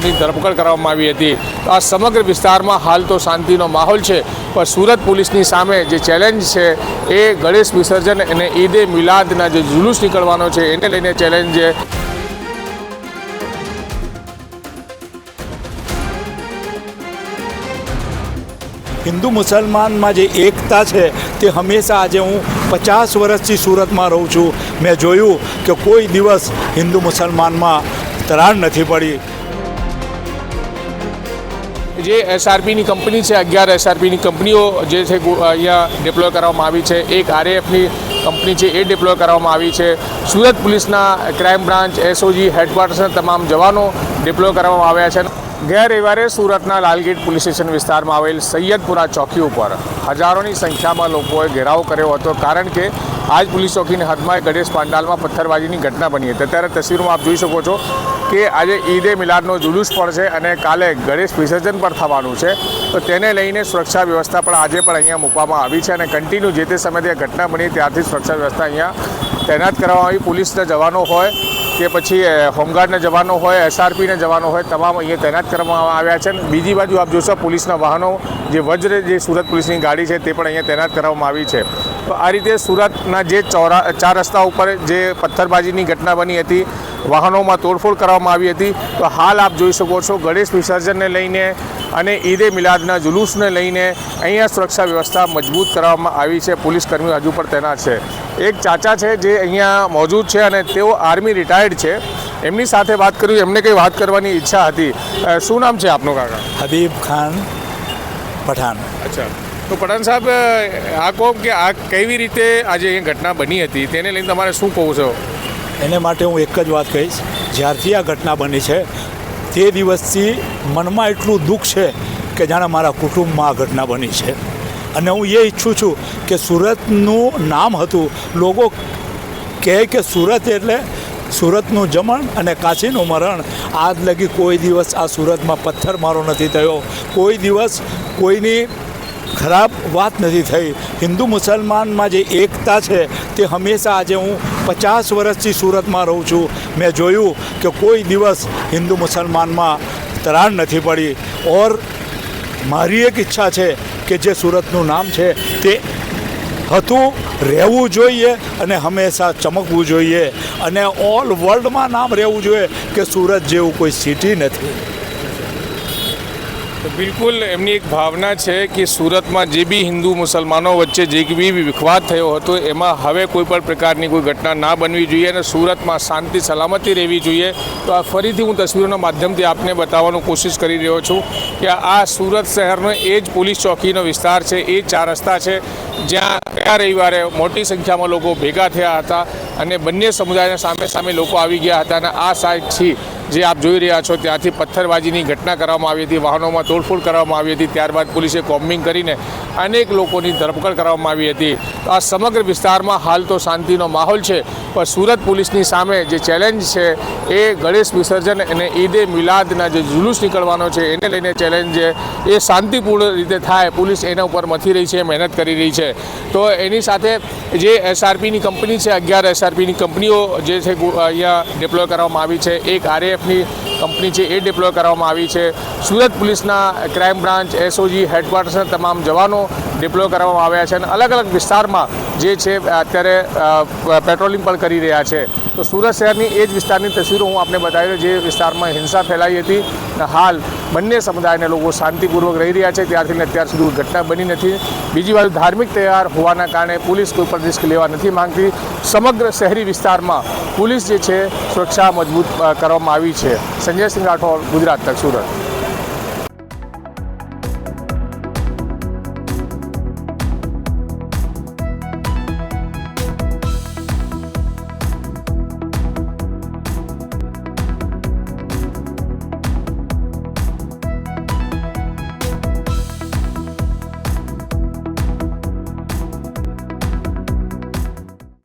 લોકોની ધરપકડ કરવામાં આવી હતી. આ સમગ્ર વિસ્તારમાં હાલ તો શાંતિનો માહોલ છે. પણ સુરત પોલીસની સામે જે ચેલેન્જ છે એ ગણેશ વિસર્જન અને ઈદે મિલાદના જે જુલુસ નીકળવાનો છે, એને લઈને ચેલેન્જ છે. હિન્દુ મુસલમાનમાં જે એકતા છે તે હંમેશા આજે હું પચાસ વર્ષથી સુરતમાં રહું છું. મેં જોયું કે કોઈ દિવસ હિન્દુ મુસલમાનમાં તરાર નથી પડી. જે એસઆરપીની કંપની છે, અગિયાર એસઆરપીની કંપનીઓ જે છે અહીંયા ડિપ્લોય કરવામાં આવી છે. એક આરએએફની કંપની છે, એ ડિપ્લોય કરવામાં આવી છે. સુરત પોલીસના ક્રાઇમ બ્રાન્ચ એસઓજી હેડક્વાર્ટર્સના તમામ જવાનો ડિપ્લોય કરવામાં આવ્યા છે. ગયા રવિવારે સુરતના લાલગેટ પોલીસ સ્ટેશન વિસ્તારમાં આવેલ સૈયદપુરા ચોકી ઉપર હજારોની સંખ્યામાં લોકોએ ઘેરાવ કર્યો હતો, કારણ કે આજ પોલીસ ચોકીની હદમાં ગણેશ પાંડાલમાં પથ્થરબાજીની ઘટના બની હતી. અત્યારે તસવીરમાં આપ જોઈ શકો છો કે આજે ઈદે મિલાદનો જુલુસ પણ છે અને કાલે ગણેશ વિસર્જન પણ થવાનું છે. તો તેને લઈને સુરક્ષા વ્યવસ્થા પણ આજે પણ અહીંયા મૂકવામાં આવી છે અને કન્ટિન્યુ જે તે સમયે ઘટના બની ત્યારથી સુરક્ષા વ્યવસ્થા અહીંયા તૈનાત કરવામાં આવી. પોલીસના જવાનો હોય કે પછી હોમગાર્ડના જવાનો હોય, એસઆરપીના જવાનો હોય, તમામ અહીંયા તૈનાત કરવામાં આવ્યા છે. બીજી બાજુ આપ જોશો, પોલીસના વાહનો, જે વજ્ર, જે સુરત પોલીસની ગાડી છે, તે પણ અહીંયા તૈનાત કરવામાં આવી છે. તો આ રીતે સુરતના જે ચોરા, ચાર રસ્તા ઉપર જે પથ્થરબાજીની ઘટના બની હતી, વાહનોમાં તોડફોડ કરવામાં આવી હતી, તો હાલ આપ જોઈ શકો છો, ગણેશ વિસર્જનને લઈને અને ઈદે મિલાદના જુલુસને લઈને અહીંયા સુરક્ષા વ્યવસ્થા મજબૂત કરવામાં આવી છે. પોલીસ કર્મીઓ હજુ પણ તૈનાત છે. એક ચાચા છે જે અહીંયા મોજૂદ છે અને તેઓ આર્મી રિટાયર્ડ છે. એમની સાથે વાત કરવી એમને કંઈ વાત કરવાની ઈચ્છા હતી. શું નામ છે આપનું કાકા? હબીબ ખાન પઠાણ. અચ્છા. તો પઠાણ સાહેબ આ કહો કે આ કેવી રીતે આજે અહીં ઘટના બની હતી? તેને લઈને તમારે શું કહું છો? એને માટે હું એક જ વાત કહીશ. જ્યારથી આ ઘટના બની છે તે દિવસથી મનમાં એટલું દુઃખ છે કે જાણે મારા કુટુંબમાં આ ઘટના બની છે. અને હું એ ઈચ્છું છું કે સુરતનું નામ હતું. લોકો કહે કે સુરત એટલે સુરતનું જમણ અને કાશીનું મરણ. આજ લગી કોઈ દિવસ આ સુરતમાં પથ્થરમારો નથી થયો. કોઈ દિવસ કોઈની ખરાબ વાત નથી થઈ. હિન્દુ મુસલમાનમાં જે એકતા છે તે હંમેશા આજે હું પચાસ વર્ષથી સુરતમાં રહું છું. મેં જોયું કે કોઈ દિવસ હિન્દુ મુસલમાનમાં તરાર નથી પડી. ઓર મારી એક ઈચ્છા છે કે જે સુરતનું નામ છે તે હતું, રહેવું જોઈએ અને હંમેશા ચમકવું જોઈએ. અને ઓલ વર્લ્ડમાં નામ રહેવું જોઈએ કે સુરત જેવું કોઈ સિટી નથી. બિલકુલ એમની એક ભાવના છે કે સુરતમાં જે બી હિન્દુ મુસલમાનો વચ્ચે જે બી વિખવાદ થયો હતો, એમાં હવે કોઈ પણ પ્રકારની કોઈ ઘટના ના બનવી જોઈએ અને સુરતમાં શાંતિ, સલામતી રહેવી જોઈએ. તો આ ફરીથી હું તસવીરોના માધ્યમથી આપને બતાવવાનું કોશિશ કરી રહ્યો છું કે આ સુરત શહેરનો એ જ પોલીસ ચોકીનો વિસ્તાર છે, એ ચાર રસ્તા છે, જ્યાં ગયા રવિવારે મોટી સંખ્યામાં લોકો ભેગા થયા હતા અને બંને સમુદાયના સામે સામે લોકો આવી ગયા હતા અને આ સાઈડથી જે આપ જોઈ રહ્યા છો, ત્યાંથી પથ્થરબાજીની ઘટના કરવામાં આવી હતી, વાહનોમાં તોડફોડ કરવામાં આવી હતી, ત્યારબાદ પોલીસે કોમ્બિંગ કરીને અનેક લોકોની ધરપકડ કરવામાં આવી હતી. આ સમગ્ર વિસ્તારમાં હાલ તો શાંતિનો માહોલ છે, પણ સુરત પોલીસની સામે જે ચેલેન્જ છે એ ગણેશ વિસર્જન અને ઈદે મિલાદના જે જુલુસ નીકળવાનો છે, એને લઈને ચેલેન્જ છે. એ શાંતિપૂર્ણ રીતે થાય, પોલીસ એના ઉપર મથી રહી છે, મહેનત કરી રહી છે. તો એની સાથે જે એસઆરપીની કંપની છે, અગિયાર એસઆરપીની કંપનીઓ જે છે અહીંયા ડિપ્લોય કરવામાં આવી છે એક આરએએફની કંપની છે એ ડિપ્લોય કરવામાં આવી છે. સુરત પોલીસના ક્રાઇમ બ્રાન્ચ એસઓજી હેડક્વાર્ટર્સના તમામ જવાનો ડિપ્લોય કરવામાં આવ્યા છે અને અલગ અલગ વિસ્તારમાં જે છે, અત્યારે પેટ્રોલિંગ પણ કરી રહ્યા છે. તો સુરત શહેરની એ જ વિસ્તારની તસવીરો હું આપને બતાવી જે વિસ્તારમાં હિંસા ફેલાઈ હતી હાલ બંને સમુદાયના લોકો શાંતિપૂર્વક રહી રહ્યા છે. ત્યારથી અત્યાર સુધી ઘટના બની નથી. બીજી બાજુ ધાર્મિક તહેવાર હોવાના કારણે પોલીસ કોઈ પણ રિસ્ક લેવા નથી માંગતી. સમગ્ર શહેરી વિસ્તારમાં પોલીસ જે છે, સુરક્ષા મજબૂત કરવામાં આવી છે. સંજય સિંહ રાઠોડ ગુજરાત તક સુરત.